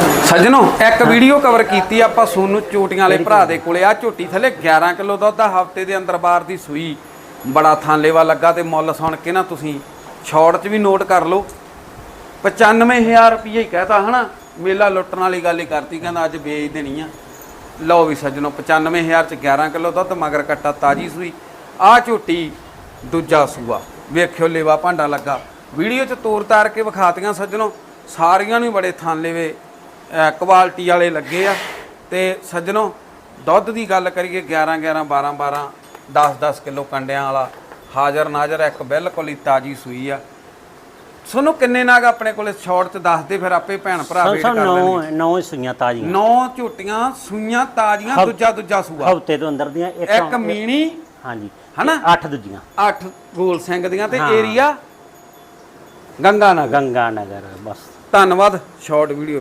ਸੱਜਣੋ, ਇੱਕ video cover ਕੀਤੀ ਆਪਾਂ ਸੋਨੂ ਚੋਟੀਆਂ ਵਾਲੇ ਭਰਾ ਦੇ ਕੋਲੇ। ਆ ਝੋਟੀ ਥੱਲੇ 11 ਕਿਲੋ ਦੁੱਧ ਦਾ ਹਫ਼ਤੇ ਦੇ ਅੰਦਰ ਬਾਹਰ ਦੀ ਸੂਈ। ਬੜਾ ਥਾਂਲੇਵਾ ਲੱਗਾ ਤੇ ਮੁੱਲ ਸੁਣ ਕੇ ਨਾ ਤੁਸੀਂ ਸ਼ਾਰਟ 'ਚ ਵੀ ਨੋਟ ਕਰ ਲਓ। 95000 ਰੁਪਏ ਹੀ ਕਹਤਾ, ਹਨਾ? ਮੇਲਾ ਲੁੱਟਣ ਵਾਲੀ ਗੱਲ ਹੀ ਕਰਤੀ, ਕਹਿੰਦਾ ਅੱਜ ਵੇਚ ਦੇਣੀ ਆ। ਲਓ ਵੀ ਸੱਜਣੋ 95000 ਚ 11 ਕਿਲੋ ਦੁੱਧ, ਮਗਰ ਕੱਟਾ ਤਾਜੀ ਸੂਈ। ਆ ਝੋਟੀ, ਦੂਜਾ ਸੂਆ। ਵੇਖਿਓ ਲੇਵਾ ਭਾਂਡਾ ਲੱਗਾ। ਵੀਡੀਓ ਚ ਤੋਰ ਤਾਰ ਕੇ ਵਿਖਾਤੀਆਂ ਸੱਜਣੋ, ਸਾਰੀਆਂ ਨੂੰ ਬੜੇ ਥਾਂਲੇਵੇ ਕੁਆਲਿਟੀ ਵਾਲੇ ਲੱਗੇ ਆ। ਤੇ ਸੱਜਣੋ ਦੁੱਧ ਦੀ ਗੱਲ ਕਰੀਏ 11 11 12 12 10 10 ਕਿਲੋ ਕੰਡਿਆਂ ਵਾਲਾ ਹਾਜ਼ਰ ਨਾਜ਼ਰ ਇੱਕ ਬਿਲਕੁਲ ਹੀ ਤਾਜੀ ਸੂਈ ਆ। ਤੁਹਾਨੂੰ ਕਿੰਨੇ ਨਾਗ ਆਪਣੇ ਕੋਲੇ? ਸ਼ਾਰਟ ਚ ਦੱਸ ਦੇ ਫਿਰ ਆਪੇ ਭੈਣ ਭਰਾ ਵੇਟ ਕਰ ਲੈਣਗੇ। ਨੌ ਨੌ ਸੂਈਆਂ ਤਾਜ਼ੀਆਂ। ਨੌ ਝੋਟੀਆਂ ਸੂਈਆਂ ਤਾਜ਼ੀਆਂ ਦੂਜਾ ਦੂਜਾ ਸੂਆ। ਹਫ਼ਤੇ ਤੋਂ ਅੰਦਰ ਦੀਆਂ ਇੱਕ ਮੀਣੀ ਹਾਂਜੀ ਹਨਾ? ਤੇ ਅੱਠ ਦੂਜੀਆਂ। ਅੱਠ ਗੋਲ ਸਿੰਘ ਦੀਆਂ ਤੇ। ਏਰੀਆ ਗੰਗਾ ਨਗਰ। ਗੰਗਾ ਨਗਰ ਬਸ। ਧੰਨਵਾਦ ਸ਼ਾਰਟ ਵੀਡੀਓ।